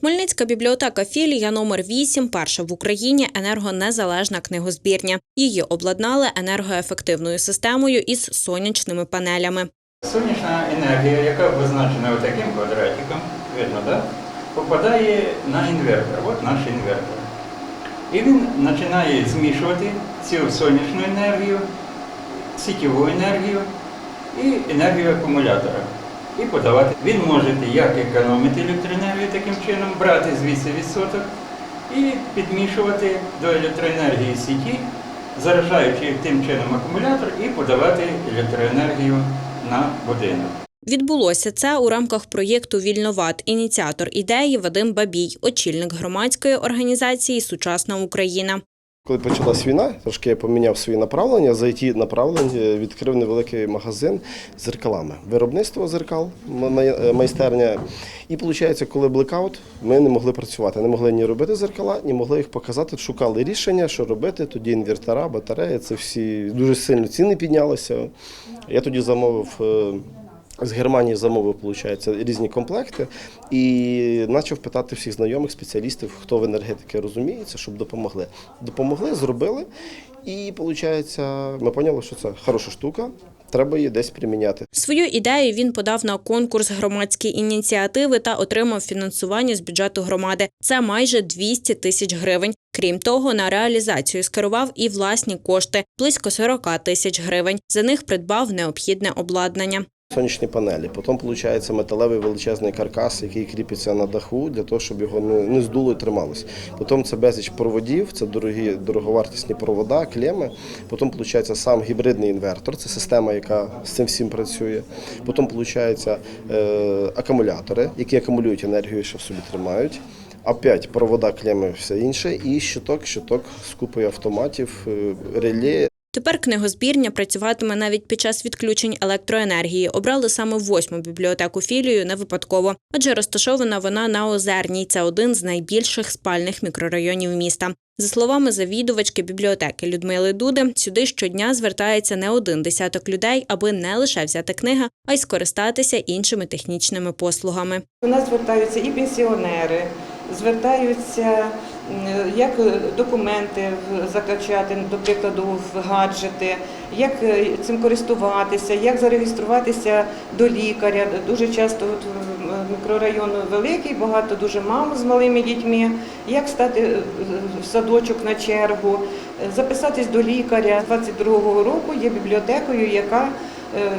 Хмельницька бібліотека філія номер 8 перша в Україні енергонезалежна книгозбірня. Її обладнали енергоефективною системою із сонячними панелями. Сонячна енергія, яка обозначена таким квадратиком, видно, да? попадає на інвертор. От наш інвертор. І він починає змішувати цю сонячну енергію, сітєву енергію і енергію акумулятора. І подавати. Він може як економити електроенергію таким чином, брати звідси відсоток і підмішувати до електроенергії сіті, заражаючи тим чином акумулятор і подавати електроенергію на будинок. Відбулося це у рамках проєкту Вільноват. Ініціатор ідеї Вадим Бабій, очільник громадської організації Сучасна Україна. Коли почалась війна, трошки я поміняв свої направлення. За ті направлення відкрив невеликий магазин з зеркалами. Виробництво зеркал, майстерня. І виходить, коли блекаут, ми не могли працювати. Не могли ні робити зеркала, ні могли їх показати. Шукали рішення, що робити. Тоді інвертора, батареї, це всі дуже сильно ціни піднялися. Я тоді замовив. З Германії замовив, виходить, різні комплекти і почав питати всіх знайомих спеціалістів, хто в енергетиці розуміється, щоб допомогли. Допомогли, зробили. І виходить, ми поняли, що це хороша штука, треба її десь приміняти. Свою ідею він подав на конкурс громадські ініціативи та отримав фінансування з бюджету громади. Це майже 200 тисяч гривень. Крім того, на реалізацію скерував і власні кошти близько 40 тисяч гривень. За них придбав необхідне обладнання. Сонячні панелі. Потім виходить металевий величезний каркас, який кріпиться на даху, для того, щоб його не, здуло і трималось. Потім це безліч проводів, це дорогі, дороговартісні провода, клеми. Потім виходить сам гібридний інвертор, це система, яка з цим всім працює. Потім виходить е, акумулятори, які акумулюють енергію, що в собі тримають. Опять провода, клеми, все інше, і щиток, щиток з купою автоматів, е, реле, Тепер книгозбірня працюватиме навіть під час відключень електроенергії. Обрали саме восьму бібліотеку філію не випадково, адже розташована вона на Озерній. Це один з найбільших спальних мікрорайонів міста. За словами завідувачки бібліотеки Людмили Дуди, сюди щодня звертається не один десяток людей, аби не лише взяти книги, а й скористатися іншими технічними послугами. У нас звертаються і пенсіонери, звертаються як документи закачати, до прикладу, в гаджети, як е, цим користуватися, як зареєструватися до лікаря. Дуже часто от мікрорайон великий, багато дуже мам з малими дітьми, як стати е, в садочок на чергу, е, записатись до лікаря. З 22-го року є бібліотекою, яка е,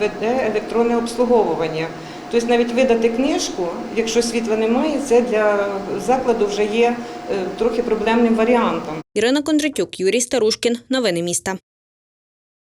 веде електронне обслуговування. Тобто навіть видати книжку, якщо світла немає, це для закладу вже є е, трохи проблемним варіантом. Ірина Кондратюк, Юрій Старушкін. Новини міста.